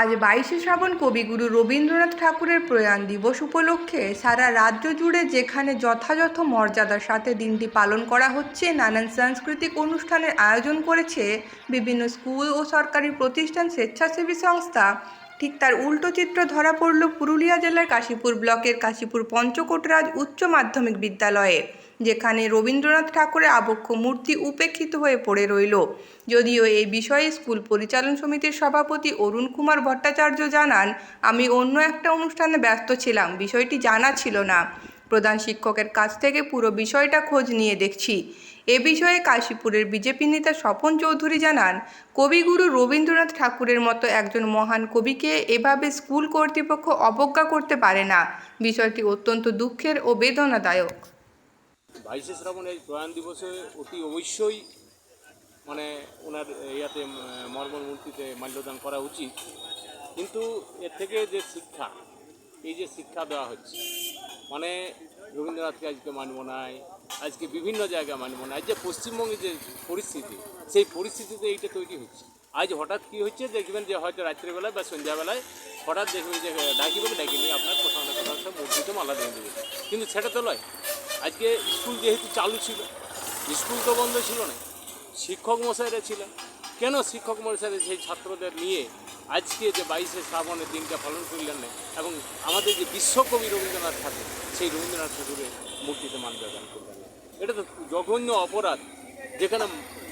আজ বাইশে শ্রাবণ কবিগুরু রবীন্দ্রনাথ ঠাকুরের প্রয়াণ দিবস উপলক্ষে সারা রাজ্য জুড়ে যেখানে যথাযথ মর্যাদার সাথে দিনটি পালন করা হচ্ছে, নানান সাংস্কৃতিক অনুষ্ঠানের আয়োজন করেছে বিভিন্ন স্কুল ও সরকারি প্রতিষ্ঠান স্বেচ্ছাসেবী সংস্থা। ঠিক তার উল্টো চিত্র ধরা পড়ল পুরুলিয়া জেলার কাশীপুর ব্লকের কাশীপুর পঞ্চকোটরাজ উচ্চ মাধ্যমিক বিদ্যালয়ে। যেখানে রবীন্দ্রনাথ ঠাকুরের আবক্ষ মূর্তি উপেক্ষিত হয়ে পড়ে রইল। যদিও এই বিষয়ে স্কুল পরিচালন সমিতির সভাপতি অরুণ কুমার ভট্টাচার্য জানান, আমি অন্য একটা অনুষ্ঠানে ব্যস্ত ছিলাম, বিষয়টি জানা ছিল না। প্রধান শিক্ষকের কাছ থেকে পুরো বিষয়টা খোঁজ নিয়ে দেখছি। এ বিষয়ে কাশীপুরের বিজেপি নেতা স্বপন চৌধুরী জানান, কবিগুরু রবীন্দ্রনাথ ঠাকুরের মতো একজন মহান কবিকে এভাবে স্কুল কর্তৃপক্ষ অবজ্ঞা করতে পারে না। বিষয়টি অত্যন্ত দুঃখের ও বেদনাদায়ক। বাইশে শ্রাবণ এই প্রয়াণ দিবসে অতি অবশ্যই মানে ওনার ইয়াতে মর্মর মূর্তিতে মাল্যদান করা উচিত। কিন্তু এর থেকে যে শিক্ষা, এই যে শিক্ষা দেওয়া হচ্ছে মানে রবীন্দ্রনাথকে আজকে মানব নাই, আজকে বিভিন্ন জায়গায় মানব না আজ যে পশ্চিমবঙ্গে যে পরিস্থিতি, সেই পরিস্থিতিতে এইটা তৈরি হচ্ছে। আজ হঠাৎ কী হচ্ছে, দেখবেন যে হয়তো রাত্রিবেলায় বা সন্ধ্যাবেলায় হঠাৎ দেখবেন যে ডাকিবে ডাকি নিয়ে আপনার কোথাও না কোথাও একটা মূর্তিতে মালা দিয়ে দেবে কিন্তু সেটা তো নয় আজকে স্কুল যেহেতু চালু ছিল, স্কুল তো বন্ধ ছিল না, শিক্ষক মশাইরা ছিলেন কেন শিক্ষক মশাইরা সেই ছাত্রদের নিয়ে আজকে যে বাইশে শ্রাবণের দিনটা পালন করলেন না এবং আমাদের যে বিশ্বকবি রবীন্দ্রনাথ ঠাকুর, সেই রবীন্দ্রনাথ ঠাকুরের মূর্তিতে মানবাদান করলেন। এটা তো জঘন্য অপরাধ যেখানে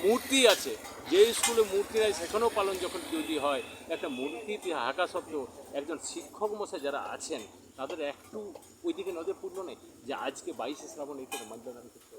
মূর্তি আছে, যে স্কুলে মূর্তি নাই, সেখানেও পালন যখন যদি হয়, একটা মূর্তিতে হাঁকা সত্ত্বেও একজন শিক্ষক মশাই যারা আছেন তাদের একটু ওইদিকে নজর পূর্ণ নেই যে আজকে বাইশে শ্রাবণ এই করে করতে